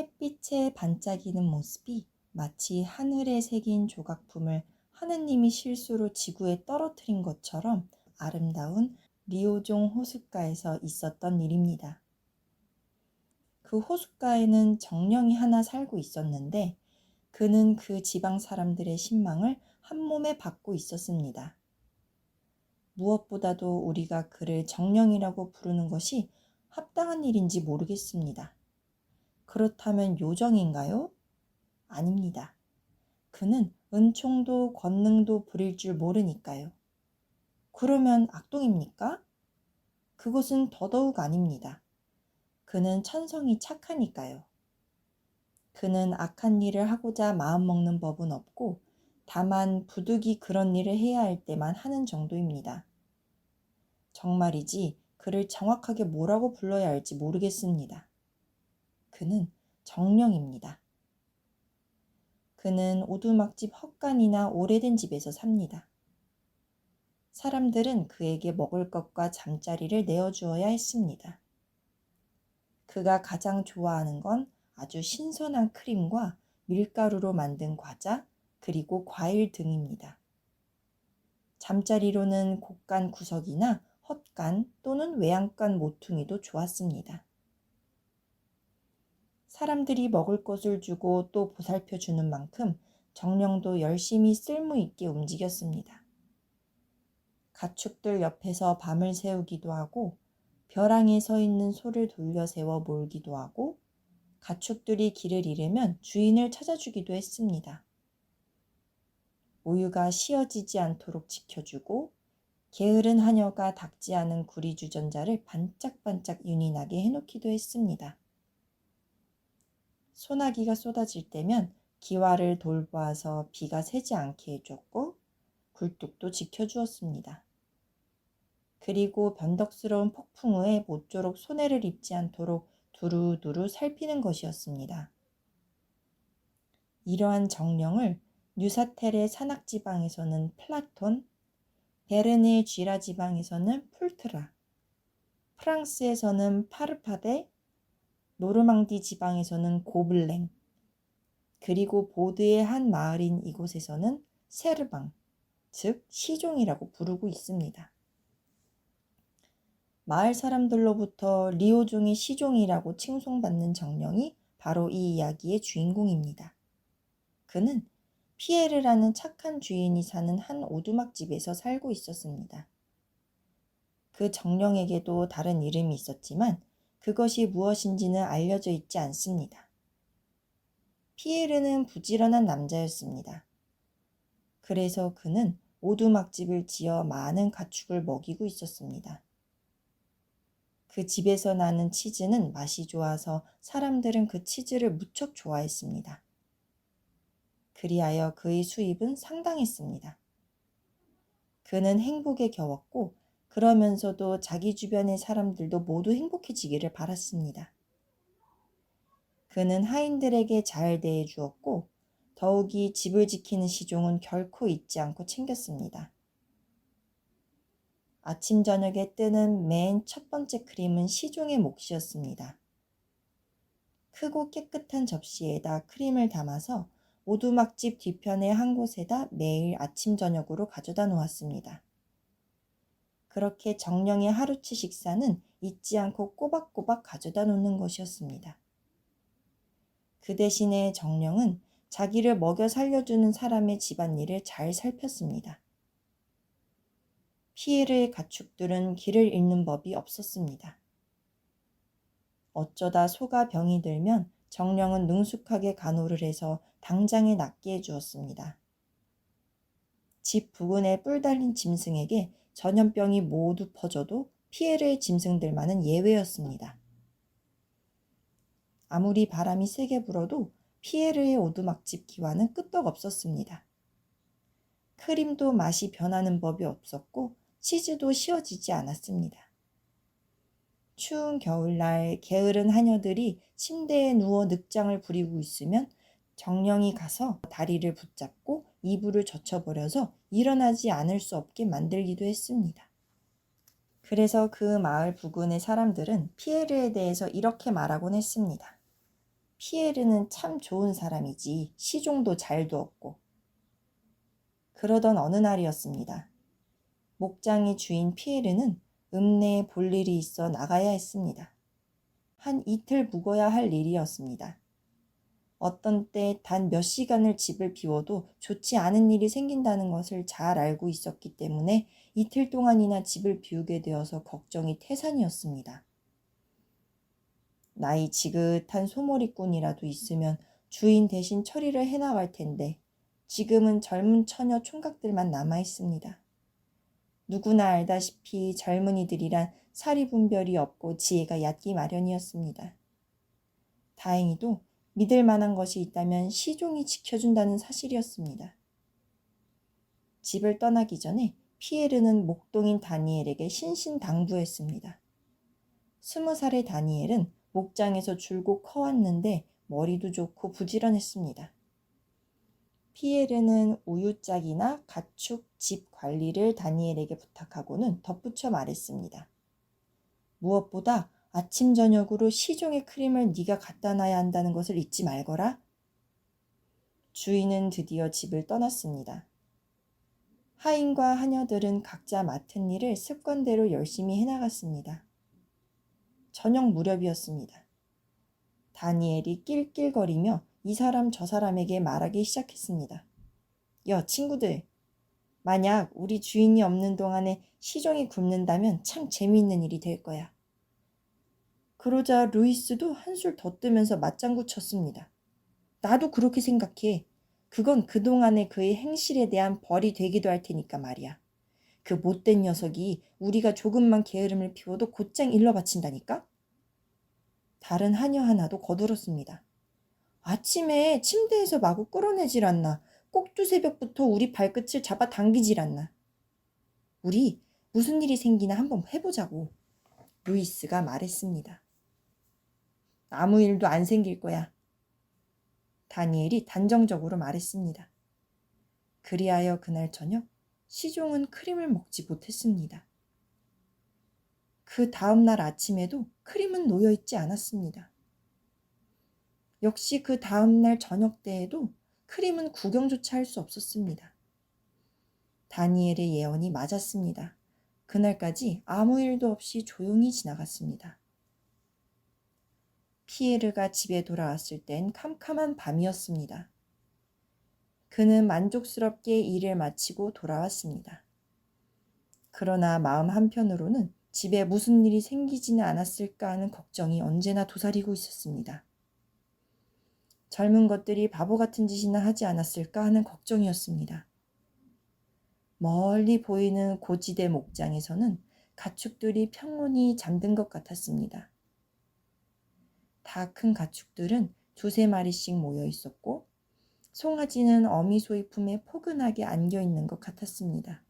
햇빛에 반짝이는 모습이 마치 하늘에 새긴 조각품을 하느님이 실수로 지구에 떨어뜨린 것처럼 아름다운 리오종 호숫가에서 있었던 일입니다. 그 호숫가에는 정령이 하나 살고 있었는데 그는 그 지방 사람들의 신망을 한 몸에 받고 있었습니다. 무엇보다도 우리가 그를 정령이라고 부르는 것이 합당한 일인지 모르겠습니다. 그렇다면 요정인가요? 아닙니다. 그는 은총도 권능도 부릴 줄 모르니까요. 그러면 악동입니까? 그것은 더더욱 아닙니다. 그는 천성이 착하니까요. 그는 악한 일을 하고자 마음먹는 법은 없고 다만 부득이 그런 일을 해야 할 때만 하는 정도입니다. 정말이지 그를 정확하게 뭐라고 불러야 할지 모르겠습니다. 그는 정령입니다. 그는 오두막집 헛간이나 오래된 집에서 삽니다. 사람들은 그에게 먹을 것과 잠자리를 내어주어야 했습니다. 그가 가장 좋아하는 건 아주 신선한 크림과 밀가루로 만든 과자, 그리고 과일 등입니다. 잠자리로는 곡간 구석이나 헛간 또는 외양간 모퉁이도 좋았습니다. 사람들이 먹을 것을 주고 또 보살펴 주는 만큼 정령도 열심히 쓸모 있게 움직였습니다. 가축들 옆에서 밤을 새우기도 하고 벼랑에 서 있는 소를 돌려 세워 몰기도 하고 가축들이 길을 잃으면 주인을 찾아주기도 했습니다. 우유가 쉬어지지 않도록 지켜주고 게으른 하녀가 닦지 않은 구리 주전자를 반짝반짝 윤이 나게 해놓기도 했습니다. 소나기가 쏟아질 때면 기와를 돌보아서 비가 새지 않게 해줬고 굴뚝도 지켜주었습니다. 그리고 변덕스러운 폭풍 후에 모쪼록 손해를 입지 않도록 두루두루 살피는 것이었습니다. 이러한 정령을 뉴사텔의 산악지방에서는 플라톤, 베르네 쥐라 지방에서는 풀트라, 프랑스에서는 파르파데, 노르망디 지방에서는 고블랭, 그리고 보드의 한 마을인 이곳에서는 세르방, 즉 시종이라고 부르고 있습니다. 마을 사람들로부터 리오종의 시종이라고 칭송받는 정령이 바로 이 이야기의 주인공입니다. 그는 피에르라는 착한 주인이 사는 한 오두막집에서 살고 있었습니다. 그 정령에게도 다른 이름이 있었지만 그것이 무엇인지는 알려져 있지 않습니다. 피에르는 부지런한 남자였습니다. 그래서 그는 오두막집을 지어 많은 가축을 먹이고 있었습니다. 그 집에서 나는 치즈는 맛이 좋아서 사람들은 그 치즈를 무척 좋아했습니다. 그리하여 그의 수입은 상당했습니다. 그는 행복에 겨웠고 그러면서도 자기 주변의 사람들도 모두 행복해지기를 바랐습니다. 그는 하인들에게 잘 대해 주었고 더욱이 집을 지키는 시종은 결코 잊지 않고 챙겼습니다. 아침 저녁에 뜨는 맨 첫 번째 크림은 시종의 몫이었습니다. 크고 깨끗한 접시에다 크림을 담아서 오두막집 뒤편의 한 곳에다 매일 아침 저녁으로 가져다 놓았습니다. 그렇게 정령의 하루치 식사는 잊지 않고 꼬박꼬박 가져다 놓는 것이었습니다. 그 대신에 정령은 자기를 먹여 살려주는 사람의 집안일을 잘 살폈습니다. 피해를 가축들은 길을 잃는 법이 없었습니다. 어쩌다 소가 병이 들면 정령은 능숙하게 간호를 해서 당장에 낫게 해주었습니다. 집 부근에 뿔 달린 짐승에게 전염병이 모두 퍼져도 피해를 짐승들만은 예외였습니다. 아무리 바람이 세게 불어도 피에르의 오두막집 기와는 끄떡 없었습니다. 크림도 맛이 변하는 법이 없었고 치즈도 쉬어지지 않았습니다. 추운 겨울날 게으른 하녀들이 침대에 누워 늑장을 부리고 있으면 정령이 가서 다리를 붙잡고 이불을 젖혀버려서 일어나지 않을 수 없게 만들기도 했습니다. 그래서 그 마을 부근의 사람들은 피에르에 대해서 이렇게 말하곤 했습니다. 피에르는 참 좋은 사람이지 시종도 잘 두었고. 그러던 어느 날이었습니다. 목장의 주인 피에르는 읍내에 볼 일이 있어 나가야 했습니다. 한 이틀 묵어야 할 일이었습니다. 어떤 때 단 몇 시간을 집을 비워도 좋지 않은 일이 생긴다는 것을 잘 알고 있었기 때문에 이틀 동안이나 집을 비우게 되어서 걱정이 태산이었습니다. 나이 지긋한 소머리꾼이라도 있으면 주인 대신 처리를 해나갈 텐데 지금은 젊은 처녀 총각들만 남아 있습니다. 누구나 알다시피 젊은이들이란 사리 분별이 없고 지혜가 얕기 마련이었습니다. 다행히도 믿을 만한 것이 있다면 시종이 지켜준다는 사실이었습니다. 집을 떠나기 전에 피에르는 목동인 다니엘에게 신신당부했습니다. 스무 살의 다니엘은 목장에서 줄곧 커왔는데 머리도 좋고 부지런했습니다. 피에르는 우유짝이나 가축, 집 관리를 다니엘에게 부탁하고는 덧붙여 말했습니다. 무엇보다 아침 저녁으로 시종의 크림을 네가 갖다 놔야 한다는 것을 잊지 말거라. 주인은 드디어 집을 떠났습니다. 하인과 하녀들은 각자 맡은 일을 습관대로 열심히 해나갔습니다. 저녁 무렵이었습니다. 다니엘이 낄낄거리며 이 사람 저 사람에게 말하기 시작했습니다. 여 친구들, 만약 우리 주인이 없는 동안에 시종이 굶는다면 참 재미있는 일이 될 거야. 그러자 루이스도 한술 더 뜨면서 맞장구 쳤습니다. 나도 그렇게 생각해. 그건 그동안의 그의 행실에 대한 벌이 되기도 할 테니까 말이야. 그 못된 녀석이 우리가 조금만 게으름을 피워도 곧장 일러 바친다니까? 다른 하녀 하나도 거들었습니다. 아침에 침대에서 마구 끌어내질 않나. 꼭두 새벽부터 우리 발끝을 잡아 당기질 않나. 우리 무슨 일이 생기나 한번 해보자고. 루이스가 말했습니다. 아무 일도 안 생길 거야. 다니엘이 단정적으로 말했습니다. 그리하여 그날 저녁 시종은 크림을 먹지 못했습니다. 그 다음 날 아침에도 크림은 놓여 있지 않았습니다. 역시 그 다음 날 저녁 때에도 크림은 구경조차 할 수 없었습니다. 다니엘의 예언이 맞았습니다. 그날까지 아무 일도 없이 조용히 지나갔습니다. 피에르가 집에 돌아왔을 땐 캄캄한 밤이었습니다. 그는 만족스럽게 일을 마치고 돌아왔습니다. 그러나 마음 한편으로는 집에 무슨 일이 생기지는 않았을까 하는 걱정이 언제나 도사리고 있었습니다. 젊은 것들이 바보 같은 짓이나 하지 않았을까 하는 걱정이었습니다. 멀리 보이는 고지대 목장에서는 가축들이 평온히 잠든 것 같았습니다. 다 큰 가축들은 두세 마리씩 모여 있었고 송아지는 어미 소의 품에 포근하게 안겨 있는 것 같았습니다.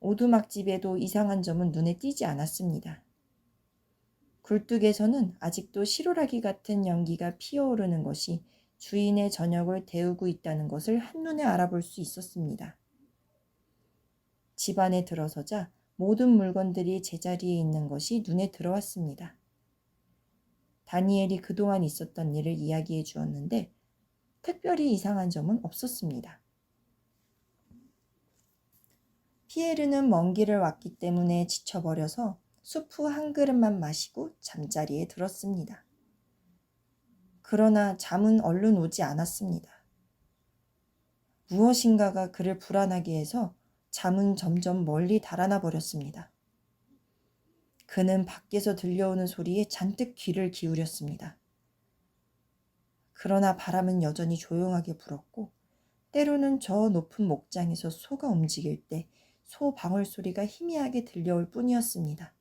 오두막집에도 이상한 점은 눈에 띄지 않았습니다. 굴뚝에서는 아직도 시로라기 같은 연기가 피어오르는 것이 주인의 저녁을 데우고 있다는 것을 한눈에 알아볼 수 있었습니다. 집안에 들어서자 모든 물건들이 제자리에 있는 것이 눈에 들어왔습니다. 다니엘이 그동안 있었던 일을 이야기해 주었는데 특별히 이상한 점은 없었습니다. 피에르는 먼 길을 왔기 때문에 지쳐버려서 수프 한 그릇만 마시고 잠자리에 들었습니다. 그러나 잠은 얼른 오지 않았습니다. 무엇인가가 그를 불안하게 해서 잠은 점점 멀리 달아나 버렸습니다. 그는 밖에서 들려오는 소리에 잔뜩 귀를 기울였습니다. 그러나 바람은 여전히 조용하게 불었고 때로는 저 높은 목장에서 소가 움직일 때 소 방울 소리가 희미하게 들려올 뿐이었습니다.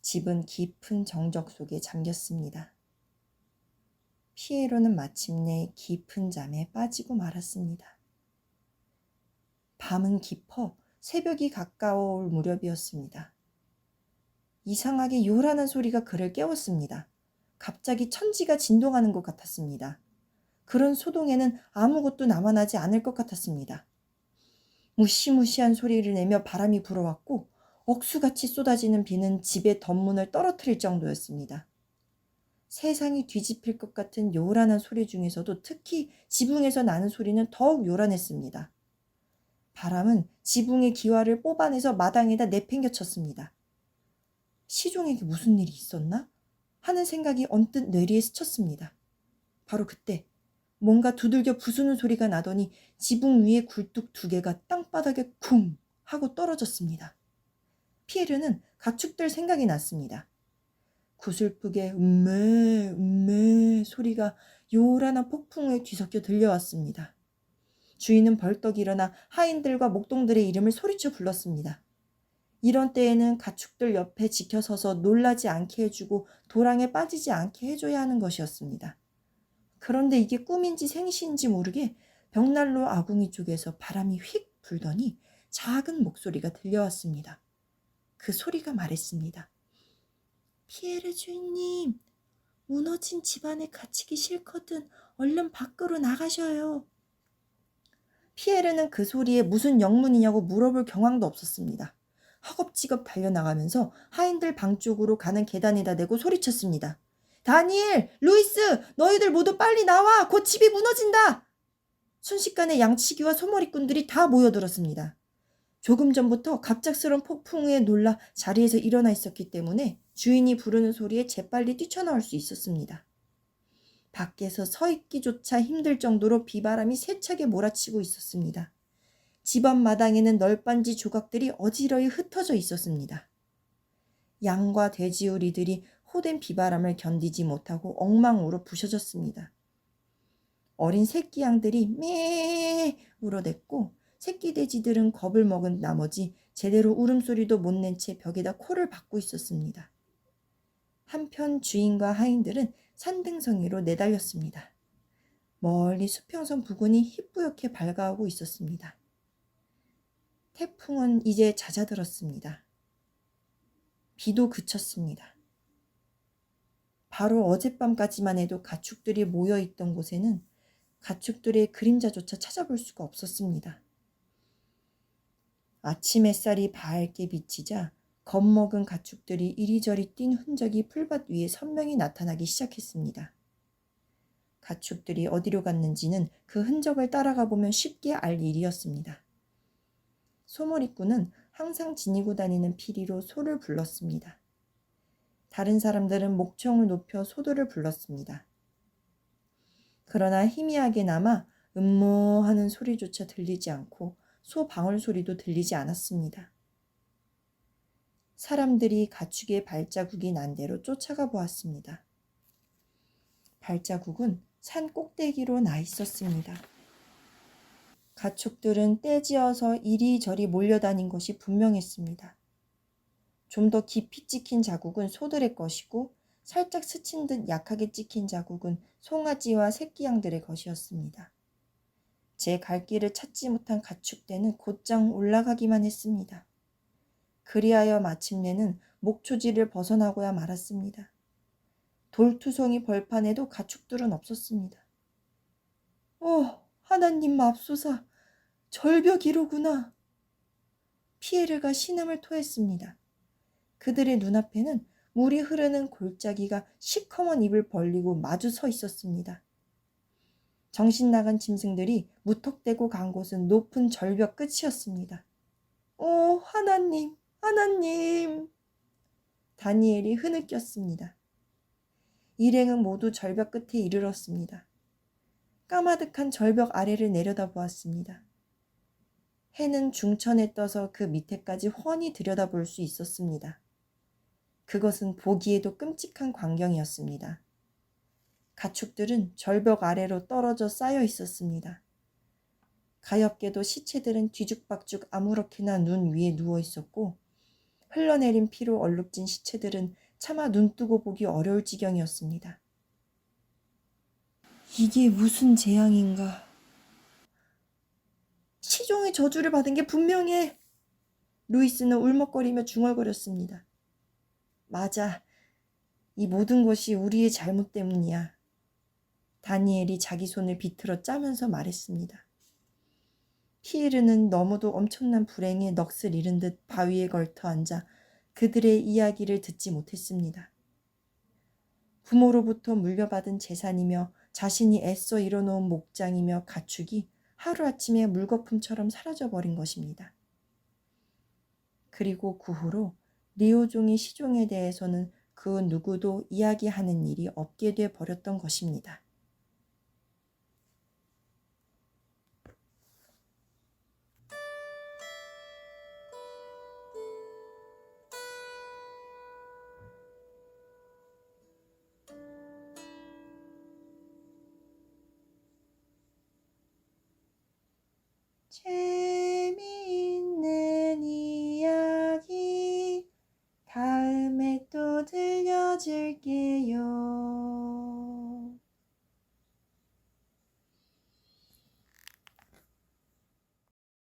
집은 깊은 정적 속에 잠겼습니다. 피에로는 마침내 깊은 잠에 빠지고 말았습니다. 밤은 깊어 새벽이 가까워 올 무렵이었습니다. 이상하게 요란한 소리가 그를 깨웠습니다. 갑자기 천지가 진동하는 것 같았습니다. 그런 소동에는 아무것도 남아나지 않을 것 같았습니다. 무시무시한 소리를 내며 바람이 불어왔고 억수같이 쏟아지는 비는 집의 덧문을 떨어뜨릴 정도였습니다. 세상이 뒤집힐 것 같은 요란한 소리 중에서도 특히 지붕에서 나는 소리는 더욱 요란했습니다. 바람은 지붕의 기와를 뽑아내서 마당에다 내팽겨 쳤습니다. 시종에게 무슨 일이 있었나? 하는 생각이 언뜻 뇌리에 스쳤습니다. 바로 그때 뭔가 두들겨 부수는 소리가 나더니 지붕 위에 굴뚝 두 개가 땅바닥에 쿵 하고 떨어졌습니다. 피에르는 가축들 생각이 났습니다. 구슬프게 음메 음메 소리가 요란한 폭풍에 뒤섞여 들려왔습니다. 주인은 벌떡 일어나 하인들과 목동들의 이름을 소리쳐 불렀습니다. 이런 때에는 가축들 옆에 지켜서서 놀라지 않게 해주고 도랑에 빠지지 않게 해줘야 하는 것이었습니다. 그런데 이게 꿈인지 생시인지 모르게 벽난로 아궁이 쪽에서 바람이 휙 불더니 작은 목소리가 들려왔습니다. 그 소리가 말했습니다. 피에르 주인님, 무너진 집안에 갇히기 싫거든 얼른 밖으로 나가셔요. 피에르는 그 소리에 무슨 영문이냐고 물어볼 경황도 없었습니다. 허겁지겁 달려나가면서 하인들 방 쪽으로 가는 계단에다 대고 소리쳤습니다. 다니엘, 루이스, 너희들 모두 빨리 나와! 곧 집이 무너진다! 순식간에 양치기와 소머리꾼들이 다 모여들었습니다. 조금 전부터 갑작스런 폭풍에 놀라 자리에서 일어나 있었기 때문에 주인이 부르는 소리에 재빨리 뛰쳐나올 수 있었습니다. 밖에서 서 있기조차 힘들 정도로 비바람이 세차게 몰아치고 있었습니다. 집앞 마당에는 널빤지 조각들이 어지러이 흩어져 있었습니다. 양과 돼지우리들이 호된 비바람을 견디지 못하고 엉망으로 부셔졌습니다. 어린 새끼 양들이 매 울어댔고 새끼 돼지들은 겁을 먹은 나머지 제대로 울음소리도 못 낸 채 벽에다 코를 박고 있었습니다. 한편 주인과 하인들은 산등성이로 내달렸습니다. 멀리 수평선 부근이 희뿌옇게 밝아오고 있었습니다. 태풍은 이제 잦아들었습니다. 비도 그쳤습니다. 바로 어젯밤까지만 해도 가축들이 모여 있던 곳에는 가축들의 그림자조차 찾아볼 수가 없었습니다. 아침 햇살이 밝게 비치자 겁먹은 가축들이 이리저리 뛴 흔적이 풀밭 위에 선명히 나타나기 시작했습니다. 가축들이 어디로 갔는지는 그 흔적을 따라가 보면 쉽게 알 일이었습니다. 소머리꾼은 항상 지니고 다니는 피리로 소를 불렀습니다. 다른 사람들은 목청을 높여 소도를 불렀습니다. 그러나 희미하게나마 음모하는 소리조차 들리지 않고 소 방울 소리도 들리지 않았습니다. 사람들이 가축의 발자국이 난 대로 쫓아가 보았습니다. 발자국은 산 꼭대기로 나 있었습니다. 가축들은 떼지어서 이리저리 몰려다닌 것이 분명했습니다. 좀 더 깊이 찍힌 자국은 소들의 것이고 살짝 스친 듯 약하게 찍힌 자국은 송아지와 새끼 양들의 것이었습니다. 제 갈 길을 찾지 못한 가축대는 곧장 올라가기만 했습니다. 그리하여 마침내는 목초지를 벗어나고야 말았습니다. 돌투성이 벌판에도 가축들은 없었습니다. 오, 하나님 맙소사, 절벽이로구나. 피에르가 신음을 토했습니다. 그들의 눈앞에는 물이 흐르는 골짜기가 시커먼 입을 벌리고 마주 서 있었습니다. 정신 나간 짐승들이 무턱대고 간 곳은 높은 절벽 끝이었습니다. 오, 하나님, 하나님! 다니엘이 흐느꼈습니다. 일행은 모두 절벽 끝에 이르렀습니다. 까마득한 절벽 아래를 내려다 보았습니다. 해는 중천에 떠서 그 밑에까지 훤히 들여다볼 수 있었습니다. 그것은 보기에도 끔찍한 광경이었습니다. 가축들은 절벽 아래로 떨어져 쌓여 있었습니다. 가엾게도 시체들은 뒤죽박죽 아무렇게나 눈 위에 누워 있었고 흘러내린 피로 얼룩진 시체들은 차마 눈 뜨고 보기 어려울 지경이었습니다. 이게 무슨 재앙인가? 시종의 저주를 받은 게 분명해. 루이스는 울먹거리며 중얼거렸습니다. 맞아. 이 모든 것이 우리의 잘못 때문이야. 다니엘이 자기 손을 비틀어 짜면서 말했습니다. 피에르는 너무도 엄청난 불행에 넋을 잃은 듯 바위에 걸터 앉아 그들의 이야기를 듣지 못했습니다. 부모로부터 물려받은 재산이며 자신이 애써 이뤄놓은 목장이며 가축이 하루아침에 물거품처럼 사라져버린 것입니다. 그리고 그 후로 리오종의 시종에 대해서는 그 누구도 이야기하는 일이 없게 돼 버렸던 것입니다. Cheers.